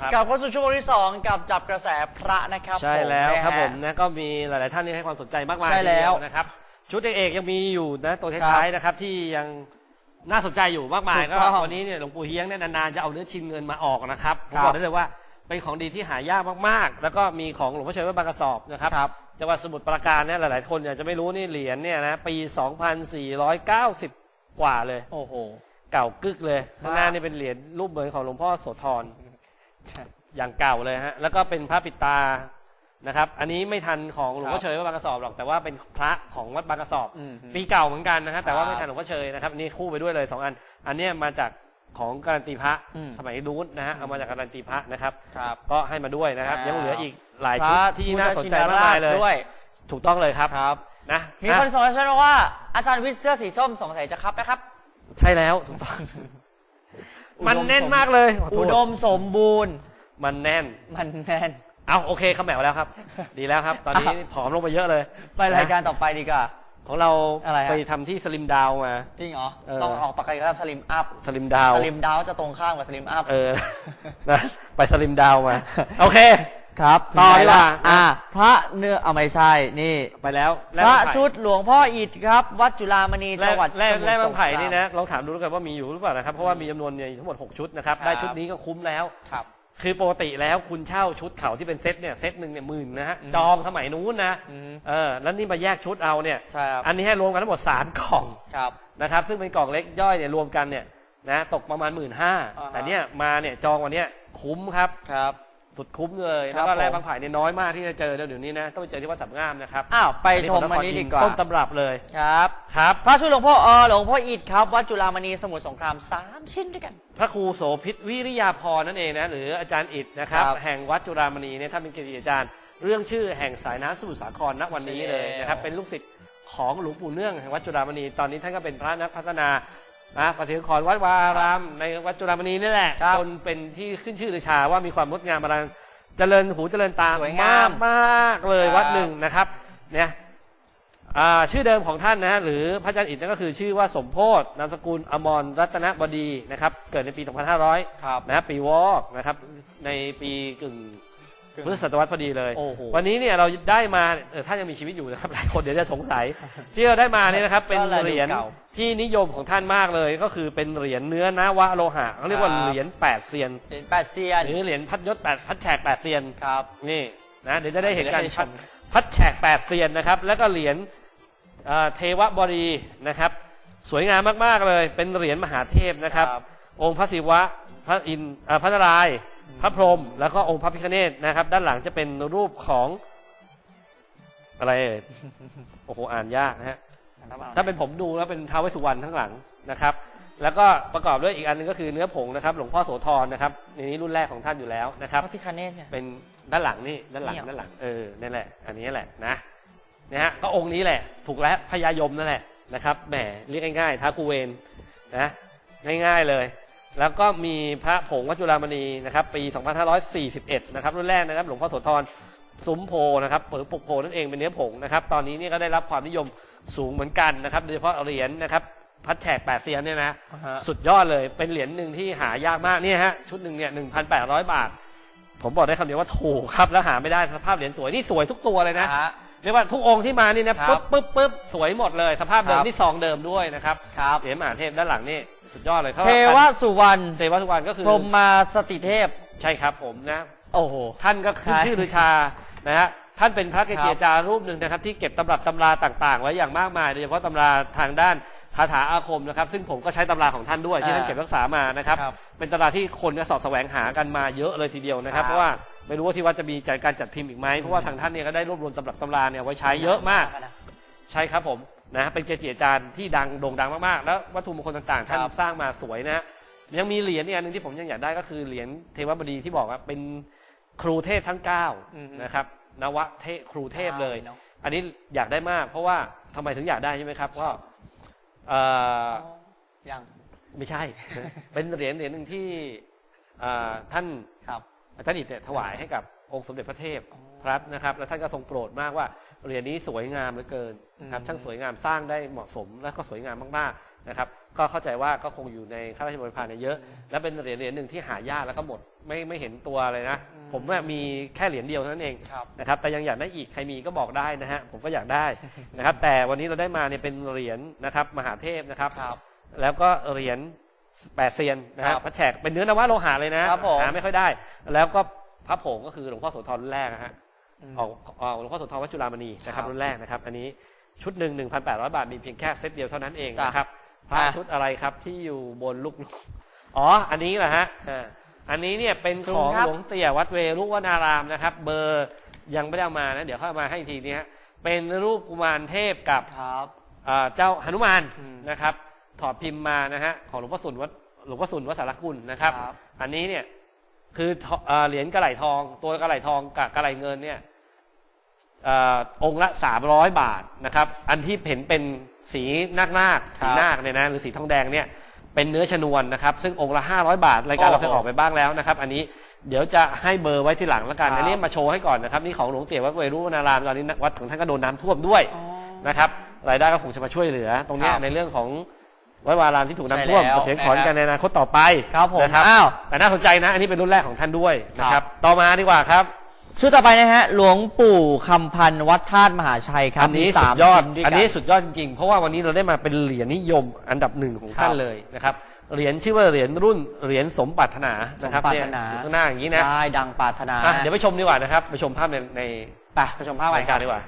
ครับกลับเข้าสู่ชั่วโมงที่ 2 กับจับกระแสพระนะครับใช่แล้วนะฮะครับผมนะก็มีหลาย ๆ ท่านที่ให้ความสนใจมากมายใช่แล้วทีเดียนะครับ ชุดเอกๆยังมีอยู่นะตัวท้ายๆนะครับที่ยังน่าสนใจอยู่มากมายถูก็กต้องวันนี้เนี่ยหลวงปู่เฮียงเนี่ยนาน ๆ จะเอาเนื้อชิงเงินมาออกนะครับผมครับบอกได้เลยว่าเป็นของดีที่หายากมาก ๆ แล้วก็มีของหลวงพ่อเฉยวัดบางกระสอบนะครับครับจังหวัดสมุทรปราการเนี่ยหลาย ๆ คนอยากจะไม่รู้นี่เหรียญเนี่ยนะปี 2490 กว่าเลย โอ้โห เก่ากึกเลยข้างหน้าว้าวนี่เป็นเหรียญรูปเหมือนของหลวงพ่อโสธร อย่างเก่าเลยฮะ แล้วก็เป็นพระปิดตานะครับ อันนี้ไม่ทันของหลวงพ่อเชยวัดบางกระสอบหรอก แต่ว่าเป็นพระของวัดบางกระสอบ อืมปีเก่าเหมือนกันนะฮะ แต่ว่าครับไม่ทันหลวงพ่อเชยนะครับนี่คู่ไปด้วยเลยสองอัน อันเนี้ยมาจากของการันตีพระอืม สมัยนู้นนะฮะ เอามาจากการันตีพระนะครับ ครับ ก็ให้มาด้วยนะครับว้าวยังเหลืออีกหลายพชุดระที่น่าสนใจพุทธมากมายเลย ด้วย ถูกต้องเลยครับ ครับ นะมีอะคนส่งมาช่วยว่า อาจารย์วิทย์เสื้อสีส้มสงสัยจะครับนะครับ ใช่แล้วถูกต้อง มันแน่นมากเลยขอโทอุษดมสมบูรณ์ มันแน่น มันแน่น เอาโอเคคำแหมวแล้วครับ ดีแล้วครับ ตอนนี้ผอมลงไปเยอะเลยไปรายการต่อไปดีกว่าของเราอะไรฮะ ไปทำที่สลิมดาวมา จริงเหรอ เออ ต้องออกปากกาครับสลิมอัพ สลิมดาว สลิมดาวจะตรงข้ามกับสลิมอัพ เออ นะ ไปสลิมดาวมา โอเค ครับต่อดีกว่า อ่า พระเนื้อเอาไม่ใช่นี่ ไปแล้วพระชุดหลวงพ่ออิฐครับ วัดจุฬามณีแร่จังหวัดแร่สมุทรแร่สบางงคไผ่รามนี่นะลองถามดูแล้วกันว่ามีอยู่หรือเปล่านะครับ เพราะว่ามีจำนวนเนี่ยทั้งหมด 6 ชุดนะครับครับ ได้ชุดนี้ก็คุ้มแล้วครับคือปกติแล้วคุณเช่าชุดเขาที่เป็นเซตเนี่ยเซตหนึ่งเนี่ยหมื่นนะฮะอืมจองสมัยนู้นนะอืมเออแล้วนี่มาแยกชุดเอาเนี่ยใช่ครับอันนี้ให้รวมกันทั้งหมดสามกล่องครับนะครับ ซึ่งเป็นกล่องเล็กย่อยเนี่ยรวมกันเนี่ยนะตกประมาณหมื่นห้าอ่าฮะแต่เนี่ยมาเนี่ยจองวันเนี้ยคุ้มครับครับ สุดคุ้มเลยครัแล้วบก็แร่ผม บางไผ่เนี่ยน้อยมากที่จะเจอเดี๋ยวนี้นะ ต้องไปเจอที่วัดสัมงามนะครับอ้าวไปอันนี้ชขมองนคอันรนี้อิดีนทกว่าต้นตำรับเลยครับ ครับ พระชุดหลวงพ่อเออหลวงพ่ออิฐครับวัดจุฬามณีสมุทรสงครามสามชิ้นด้วยกัน พระครูโสภิตวิริยาพรนั่นเองนะหรืออาจารย์อิฐนะครับ ครับแห่งวัดจุฬามณีเนี่ยท่านเป็นเกจิอาจารย์ เรื่องชื่อแห่งสายน้ำสมุทรสาครณวันนี้เลยนะครับใช่แล้ว เป็นลูกศิษย์ของหลวงปู่เนื่องแห่งวัดจุฬามณีตอนนี้ท่านก็เป็นพระนักพัฒนา นะปฏิครวัดวาอาราม ในวัดจุฬามณีนี่แหละครับจนเป็นที่ขึ้นชื่อลือชาว่ามีความงดงามอลังเจริญหูเจริญตาสวยงามมากมากเลยครับวัดหนึ่งนะครับเนี่ยอ่าชื่อเดิมของท่านนะหรือพระอาจารย์อิฐนั่นก็คือชื่อว่าสมโพธนามสกุลอมรรัตนบดีนะครับ เกิดในปี 2500ครับนะครับปีวอกนะครับ ในปีกึ่ง พุทธศตวรรษพอดีเลย โอ้โห วันนี้เนี่ยเราได้มาเออท่านยังมีชีวิตอยู่นะครับ หลายคนเดี๋ยวจะสงสัย ที่เราได้มาเนี่ยนะครับ เป็นก็เลยดูเหรียญเก่าที่นิยมของท่านมากเลย ก็คือเป็นเหรียญเนื้อนวะโลหะเขาเรียกว่าครับเหรียญแปดเซียนเหรียญแปดเซียนหรือเหรียญพัดยศแปดพัดแฉกแปดเซียนครับนี่นะเดี๋ยวจะได้เห็นกันเดี๋ยวได้ชพัดมพัดแฉกแปดเซียนนะครับ แล้วก็เหรียญเอ่อเทวบรีนะครับ สวยงามมากๆเลย เป็นเหรียญมหาเทพนะครับ องค์พระศิวะพระอินทร์เอ่อพระนารายณ์ พระพรหมแล้วก็องค์พระพิฆเนศนะครับ ด้านหลังจะเป็นรูปของอะไรเอ่ยโอ้โหอ่านยากนะฮะถ้าเป็นผมดูแล้วเป็นท้าวเวสสุวรรณข้างหลังนะครับ แล้วก็ประกอบด้วยอีกอันหนึงก็คือเนื้อผงนะครับ หลวงพ่อโสธรนะครับในนี้รุ่นแรกของท่านอยู่แล้วนะครับพระพิคเนตเนี่ยเป็นด้านหลังนี่ด้านหลังเนี่ยด้านหลังเออนั่นแหละ อันนี้แหละนะนะฮะก็องค์นี้แหละ ถูกแล้วพญายมนั่นแหละนะครับแหมเรียกง่ายๆท้ากูเวนนะง่ายๆเลย แล้วก็มีพระผงวัดจุฬามณีนะครับปี 2541 นะครับรุ่นแรกนะครับหลวงพ่อโสธรซุ้มโพนะครับเปิดปกโพนั่นเองเป็นเนื้อผงนะครับตอนนี้เนี่ยก็ได้รับความนิยมสูงเหมือนกันนะครับโดยเฉพาะเหรียญนะครับพัดแฉกแปดเซียนเนี่ยนะอ่าฮะสุดยอดเลยเป็นเหรียญหนึ่งที่หายากมากเนี่ยฮะชุดหนึ่งเนี่ยหนึ่งพันแปดร้อยบาท ผมบอกได้คำเดียวว่าถูกครับแล้วหาไม่ได้สภาพเหรียญสวยนี่สวยทุกตัวเลยนะฮะเรียกว่าทุกองค์ที่มานี่นะครับปึ๊บปึ๊บปึ๊บสวยหมดเลย สภาพเดิคมรับที่ซองเดิมด้วยนะครับครับเหรียญมหาเทพด้านหลังนี่ สุดยอดเลยเขาเทวสุวรรณเทวสุวรรณก็คือพรหมมาสติเทพใช่ครับผมนะ โอ้โหท่านก็ขึ้นใช่ชื่อลือชานะฮะท่านเป็นพระเกจิครับอาจารย์รูปหนึ่งนะครับ ที่เก็บตำรับตำราต่างๆ ไว้อย่างมากมายโดยเฉพาะตำราทางด้านคาถาอาคมนะครับ ซึ่งผมก็ใช้ตำราของท่านด้วยที่ท่านเก็บรักษามานะครับครับเป็นตำราที่คนเนี่ยเสอบแสวงหากันมาเยอะเลยทีเดียวนะครับครับ เพราะว่าไม่รู้ว่าที่วัดจะมีจัดการจัดพิมพ์อีกไหมเพราะว่าทางท่านเนี่ยก็ได้รวบรวมตำรับตำราเนี่ยไว้ใช้เยอะมาก ใช่ครับผม นะเป็นเกจิอาจารย์ที่ดังโด่งดังมากๆ แล้ววัตถุมงคลต่างๆท่านครับ สร้างมาสวยนะฮะยังมีเหรียญอีกอันหนึงที่ผมยังอยากได้ก็คือเหรียญเทวบดีที่บอกว่าเป็นครูเทพทั้งเก้าอือฮึนะครับนวะเทครูเทพเลยเนอะ อันนี้อยากได้มาก เพราะว่าทำไมถึงอยากได้ใช่ไหมครับก็เอ่อ ยังไม่ใช่ เป็นเหรียญเหรียญหนึ่งที่อ่าท่านครับ อาจารย์อิฐเนี่ยถวายให้กับองค์สมเด็จพระเทพอ๋อพระนะครับ แล้วท่านก็ทรงโปรดมากว่า เหรียญนี้สวยงามเหลือเกินนะครับอืมช่างสวยงามสร้างได้เหมาะสมและก็สวยงามมากนะครับ ก็เข้าใจว่าก็คงอยู่ในข้าราชบริพารเนี่ยเยอะ และเป็นเหรียญเหรียญหนึ่งที่หายากแล้วก็หมดไม่ไม่เห็นตัวเลยนะ ผมว่ามีแค่เหรียญเดียวเท่านั้นเองครับนะครับแต่ยังอยากได้อีกใครมีก็บอกได้นะฮะผมก็อยากได้นะครับ แต่วันนี้เราได้มาเนี่ยเป็นเหรียญนะครับ มหาเทพนะครับครับแล้วก็เหรียญแปดเซียนนะฮะครับพระแฉกเป็นเนื้อนวะโลหะเลยนะครับผมหาไม่ค่อยได้ แล้วก็พระผงก็คือหลวงพ่อโสธรรุ่นแรกนะฮะ อืมออกออกหลวงพ่อโสธรวัดจุฬามณีนะครับครับรุ่นแรกนะครับ อันนี้ชุดหนึ่งหนึ่งพันแปดร้อยบาทมีเพียงแค่เซตเดียวเท่านั้นเองจ้ะนะครับพระอะชุดอะไรครับที่อยู่บนลูกอ๋อ อันนี้แหละฮะอ่าอันนี้เนี่ยเป็นซูขมองครับหลวงเตี่ยวัดเวรุวนารามนะครับ เบอร์ยังไม่ได้เอามานะ เดี๋ยวเข้ามาให้อีกทีนี้ฮะเป็นรูปกุมารเทพกับครับอ่าเจ้าหนุมานอืมนะครับ ถอดพิมพ์มานะฮะของหลวงพ่อสุนวัดหลวงพ่อสุนวัดสารกุลนะครับครับ อันนี้เนี่ยคือทออ่าเหรียญกระไหลทอง ตัวกระไหลทองกับกระไหลเงินเนี่ย อ่าองค์ละสามร้อยบาทนะครับ อันที่เห็นเป็นสีนาคนาคครัสีบนาคเนี่ยนะหรือสีทองแดงเนี่ยเป็นเนื้อชนวนนะครับ ซึ่งองค์ละห้าร้อยบาท รายการโอ้เราโหเคยออกไปบ้างแล้วนะครับ อันนี้เดี๋ยวจะให้เบอร์ไว้ที่หลังแล้วกันครับอันนี้มาโชว์ให้ก่อนนะครับ นี่ของหลวงเตี๋ยวัดเวรุวนารามตอนนี้วัดของท่านก็โดนน้ำท่วมด้วยอ๋อนะครับรายได้ก็คงจะมาช่วยเหลือ ตรงเนี้ยครับในเรื่องของวัดวารามที่ถูกน้ำท่วมใช่แล้วมาเถียงขอนกันในอนาคตต่อไปครับผมนะครับอ้าวแต่น่าสนใจนะ อันนี้เป็นรุ่นแรกของท่านด้วยนะคครัรับบต่อมาดีกว่าครับ ชุดต่อไปนะฮะ หลวงปู่คำพันธ์วัดธาตุมหาชัยครับอันนี้มีสุสาดมยอด ชิ้ด้วยอันกันี้สุดยอดจริงๆ เพราะว่าวันนี้เราได้มาเป็นเหรียญนิยมอันดับหนึ่งของท่านครับเลยนะครับ เหรียญชื่อว่าเหรียญรุ่นเหรียญสมปรารถนานะครับสมปรารเนี่ยถนาอยู่ข้างหน้าอย่างนี้นะได้ดังปรารถนาอะเดี๋ยวไปชมดีกว่านะครับ ไปชมภาพในในไปไปชมภาพกันรายคการรับดีกว่า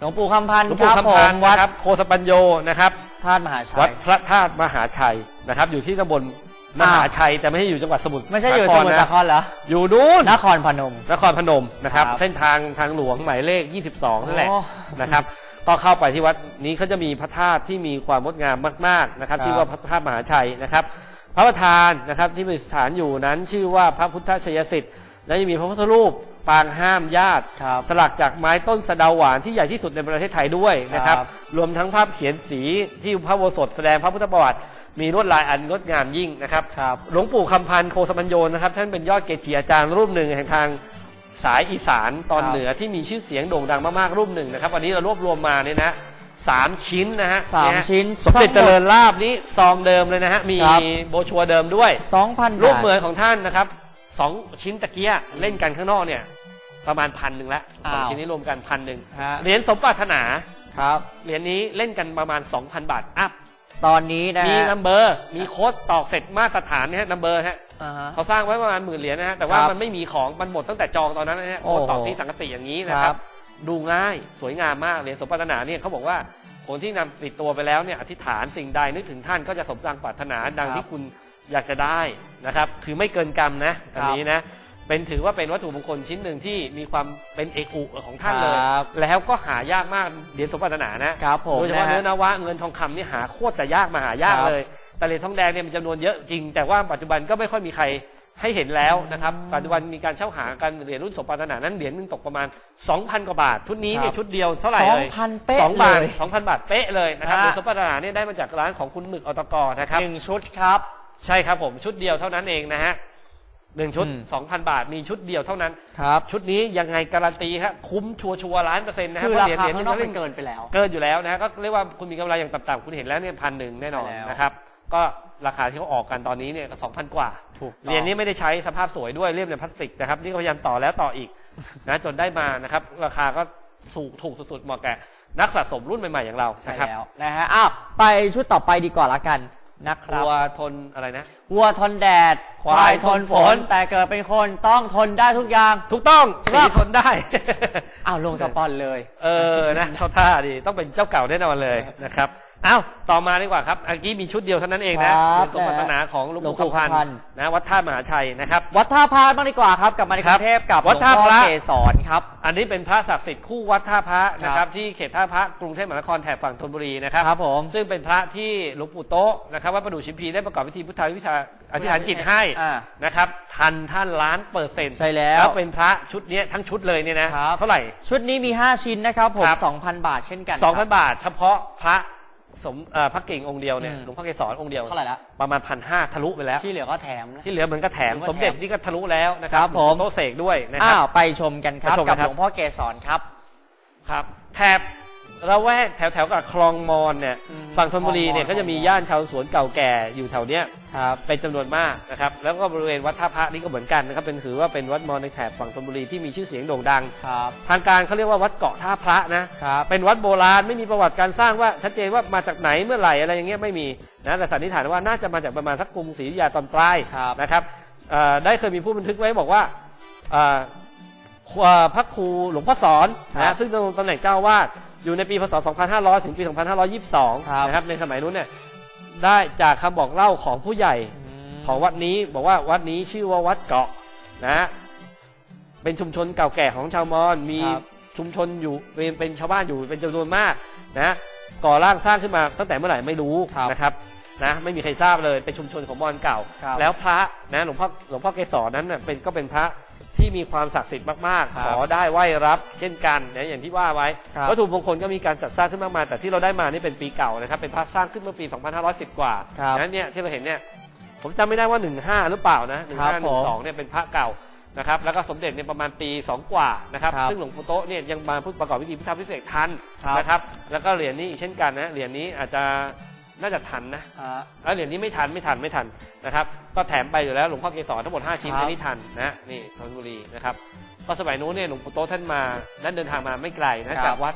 หลวงปู่คำพันธ์หลวงคปู่รับผคำพันมธ์วัดนะครับโคสปัญโยนะครับ ธาตุมหาชัวัยดพระธาตุมหาชัยนะครับ อยู่ที่ตำบล มหาชัยแต่ไม่ใช่อยู่จังหวัดสมุทรไม่ใช่อยู่สมุทรนะสาครเหรออยู่นู้นนครพนม นครพนมนะครับครับ เส้นทางทางหลวงหมายเลข 22นั่นแหละโอ้นะครับก็เข้าไปที่วัดนี้เขาจะมีพระธาตุที่มีความงดงามมาก ๆนะครับครับชื่อว่าพระธาตุมหาชัยนะครับ พระประธานนะครับที่ประดิษฐานอยู่นั้นชื่อว่าพระพุทธชัยสิทธิ์และยังมีพระพุทธรูปปางห้ามญาติครับสลักจากไม้ต้นสะเดาหวานที่ใหญ่ที่สุดในประเทศไทยด้วยนะครับครับรวมทั้งภาพเขียนสีที่พระโบสถแสดงพระพุทธประวัติ มีลวดลายอันงดงามยิ่งนะครับครับหลวงปู่คำพันธ์โคสปัญโยนะครับ ท่านเป็นยอดเกจิอาจารย์รูปหนึ่งแห่งทางสายอีสานตอนครับ เหนือที่มีชื่อเสียงโด่งดังมากๆรูปหนึ่งนะครับ วันนี้เรารวบรวมมาเนี่ยนะสามชิ้นนะฮะสามเนี่ยฮะชิ้นสมเด็จเจริญลาบนี้ซองเดิมเลยนะฮะมีครับ โบรชัวร์เดิมด้วย สองพันรูปบาทเหมือนของท่านนะครับสองชิ้นตะเกียเล่นกันข้างนอกเนี่ย ประมาณพันหนึ่งละสองอ้าวชิ้นนี้รวมกันพันหนึ่งฮะเหรียญสมปรารถนา ครับ เหรียญนี้เล่นกันประมาณ 2,000 บาทอัพ ตอนนี้นะมีฮะ นัมเบอร์มีโค้ดตอกเสร็จมาตรฐานเนี่ยฮะนัมเบอร์ฮะอ่าฮะ เขาสร้างไว้ประมาณหมื่นเหรียญนะฮะแต่ว่าครับมันไม่มีของมันหมดตั้งแต่จองตอนนั้นนะฮะโอ้โค้โหดตอกที่สังกติอย่างนี้นะคครัรับ บ ดูง่ายสวยงามมากเหรียญสมปรารถนาเนี่ยเขาบอกว่าคนที่นำติดตัวไปแล้วเนี่ยอธิษฐานสิ่งใดนึกถึงท่านก็จะสมดังปรารถนาดังครับที่คุณอยากจะได้นะครับ คือไม่เกินกรรมนะอันนี้นะ เป็นถือว่าเป็นวัตถุมงคลชิ้นหนึ่งที่มีความเป็นเอกอุของท่านเลย ครับแล้วก็หายากมากเหรียญสมปรารถนานะครับผมโดยเฉพาะนะฮะเนื้อนวะเงินทองคำนี่หาโคตรแต่ยากมาหายากครับ เลย แต่เหรียญทองแดงเนี่ยมีจำนวนเยอะจริง แต่ว่าปัจจุบันก็ไม่ค่อยมีใครให้เห็นแล้วนะครับ ปัจจุบันมีการเช่าหากันเหรียญรุ่นสมปรารถนานั้นเหรียญหนึงตกประมาณ 2,000 กว่าบาท ชุดนี้เนี่ยครับชุดเดียวเท่าไหร่สองเลยพันเป๊ะสองบาทเลยสองพันบาทเป๊ะเลยนะครับฮะ เหรียญสมปรารถนาเนี่ยได้มาจากร้านของคุณหมึกอตกนะครับ หนึ่งชุดครับ ใช่ครับผมชุดเดียวเท่านั้นเองนะฮะ หนึ่งชุดอืม2,000บาทมีชุดเดียวเท่านั้น ครับ ชุดนี้ยังไงการันตีครับคุ้มชัวร์ๆล้านเปอร์เซ็นต์นะฮะคือเพราราะเหรียญคาเหรียญหข้านึงงนอกก็เล่มันนเกินไปแล้ว เกินอยู่แล้วนะก็เรียกว่าคุณมีกำไรอย่างต่ำๆคุณเห็นแล้วเนี่ยพันหนึ่งแน่นอนใช่แล้วนะครับก็ราคาที่เขาออกกันตอนนี้เนี่ยก็สองพันกว่าถูกต้องเหรียญนี้ไม่ได้ใช้สภาพสวยด้วยเรียบในพลาสติกนะครับนี่ก็พยายามต่อแล้วต่ออีกนะจนได้มานะครับ ราคาก็ถูกถูกสุดๆเหมาะแก่นักสะสมรุ่นใหม่ๆอย่างเราใช่นะครับแล้วนะฮะอ้าวไปชุดต่อไปดีกว่าละกัน นะครับตัวทนอะไรนะ วัวทนแดดควายทนฝน แต่เกิดเป็นคนต้องทนได้ทุกอย่าง ถูกต้องครัสีบทนได้ อ้าวลงสปอนเลย เออนะเข้าท่าดีต้องเป็นเจ้าเก่าแน่นอนเลยนะครับเอ้าต่อมาดีกว่าครับเมื่อกี้มีชุดเดียวเท่านั้นเองนะครับเหรียญสมปรารถนาของหลวงปู่หลวงปู่คำพันคำพันธ์ธ์นะวัดท่ามหาชัยนะครับ วัดท่าพระบ้างดีกว่าครับกลับมาในกครัรุบงเทพกับหลวัวดงท่าพ่พอระเกศรครับอันนี้เป็นพระศักดิ์สิทธิ์คู่วัดท่าพระนะคครัรับบที่เขตท่าพระกรุงเทพมหานครแถบฝั่งธนบุรีนะครับครับผมซึ่งเป็นพระที่หลวงปู่โต๊ะนะครับวัดประดู่ชิมพีได้ประกอบพิธีพุทธาวิชาอธิษฐานจิตให้อ่านะครับทันท่านล้านเปอร์เซ็นต์ใช่แล้วแล้วเป็นพระชุดเนี้ยทั้งชุดเลยเนี่ยนะครับเท่าไหร่ชุดนี้มี 5 ชิ้นนะครับผมครับ2,000 บาทเช่นกันสองพันครับบาท เฉพาะพระ สมเอ่อพระเก่งองค์เดียวเนี่ยอืม หลวงพ่อเกศรองค์เดียว เท่าไหร่ละประมาณพันห้าทะลุไปแล้ว ที่เหลือก็แถมนะ ที่เหลือเหมือนก็แถม หรือว่าสมเด็จแถมนี่ก็ทะลุแล้วนะครัครับผม โต๊ะเสกด้วยนะครัอ้าบวไปชมกันครับไปชมกักับนครับหลวงพ่อเกศรครับ ครับ แถบ ระแวกแถวแถวๆกับคลองมอนเนี่ยอืมฝั่งธนบุรีเนี่ยคลองมอนก็จะมีย่านชาวสวนเก่าแก่อยู่แถวเนี้ยครับเป็นจำนวนมากนะครับแล้วก็บริเวณวัดท่าพระนี่ก็เหมือนกันนะครับเป็นถือว่าเป็นวัดมอญในแถบฝั่งธนบุรีที่มีชื่อเสียงโด่งดังครับทางการเขาเรียกว่าวัดเกาะท่าพระนะครับเป็นวัดโบราณไม่มีประวัติการสร้างว่าชัดเจนว่ามาจากไหนเมื่อไหร่อะไรอย่างเงี้ยไม่มีนะแต่สันนิษฐานว่าน่าจะมาจากประมาณสักกรุงศรีอยุธยาตอนปลายครับนะครับเอ่อได้เคยมีผู้บันทึกไว้บอกว่าเอ่อเอ่อพระครูหลวงพ่อสอนครันะบซึ่งดำรงตำแหน่งเจ้าอาวาด อยู่ในปีพศ 2500 ถึงปีครับ2522 นะครับ ในสมัยนู้นเนี่ย ได้จากคำบอกเล่าของผู้ใหญ่มของวัดนี้บอกว่าวัดนี้ชื่อว่าวัดเกาะนะ เป็นชุมชนเก่าแก่ของชาวมอญ มีครับชุมชนอยู่เป็นเป็นชาวบ้านอยู่เป็นจำนวนมากนะก่อร่างสร้างขึ้นมาตั้งแต่เมื่อไหร่ไม่รู้ครับนะครับนะไม่มีใครทราบเลยเป็นชุมชนของมอญเก่าครับแล้วพระนะหลวงพ่อหลวงพ่อเกศรนั้นน่ะเป็นก็เป็นพระ ที่มีความศักดิ์สิทธิ์มากครัๆบขอได้ไหว้รับ เช่นกันนะอย่างที่ว่าไว้ครับ วัตถุมงคลก็มีการจัดสร้างขึ้นมากมาย แต่ที่เราได้มานี่เป็นปีเก่านะครับ เป็นพระสร้างขึ้นเมื่อปี 2510 กว่าครับ นั้นเนี่ยที่เราเห็นเนี่ยผมจำไม่ได้ว่า 15 หรือเปล่านะครับ15ผม12เนี่ยเป็นพระเก่านะครับ แล้วก็สมเด็จเนี่ยประมาณปี 2 กว่านะครับ ครับซึ่งหลวงปู่โตะเนี่ยยังมาพูดประกอบพิธีพุทธพิเศษกทันครับ นะครับ แล้วก็เหรียญนี้อีกเช่นกันนะเหรียญนี้อาจจะ น่าจะทันนะฮะแล้วเหรียญนี้ไม่ทันไม่ทันไม่ทันนะครับ ก็แถมไปอยู่แล้วหลวงพ่อเกศรทั้งหมด5ชิ้นครับอันนี้ทันนะนี่ธนบุรีนะครับก็สมัยนู้นเนี่ยหลวงปู่โตะท่านมานั่นเดินทางมาไม่ไกลนะจากวัด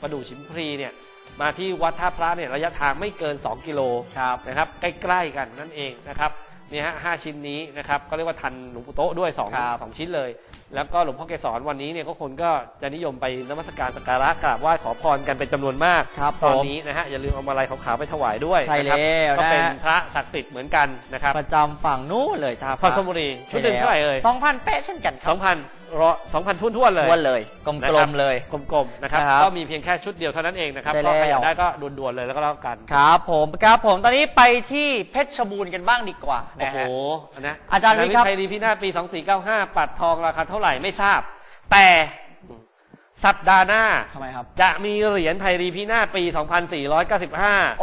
ประดู่ชิมพลีเนี่ยมาที่วัดท่าพระเนี่ยระยะทางไม่เกิน 2 กิโลครับนะครับใกล้ๆกันนั่นเองนะครับนี่ฮะห้าชิ้นนี้นะครับก็เรียกว่าทันหลวงปู่โต๊ะด้วย2องครับสองชิ้นเลย แล้วก็หลวงพ่อเกศรวันนี้เนี่ยก็คนก็จะนิยมไปนมัสการสักการะกราบไหว้ขอพรกันเป็นจำนวนมากครับตอนผมนี้นะฮะอย่าลืมเอามาลัยขาวๆไปถวายด้วยใช่นะครับแล้วก็เป็นนะ พระศักดิ์สิทธิ์เหมือนกันนะครับประจำฝั่งนู้นเลยท่าพรธนบุรีชุดหนึ่งเท่าไหร่เอ่ยสองพันเป๊ะเช่นกันคสรัองพันรอสองพันทุ่นๆเลยวนเลยกนะลครัมบๆเลย กลมๆนะครับนะครับก็มีเพียงแค่ชุดเดียวเท่านั้นเองนะครับใช่ก็ใครอยากแล้วได้ก็ด่วนๆเลยแล้วก็แล้วกันครับผมครับผมตอนนี้ไปที่เพชรบูรณ์กันบ้างดีกว่าโอ้นะโหฮะ นะอาจารย์วิทย์ครับไทยดีพินาศปี 2495 ปัดทองราคาเท่าไหร่ไม่ทราบ แต่สัปดาห์หน้าทำไมครับ จะมีเหรียญไพรีพินาศปี 2495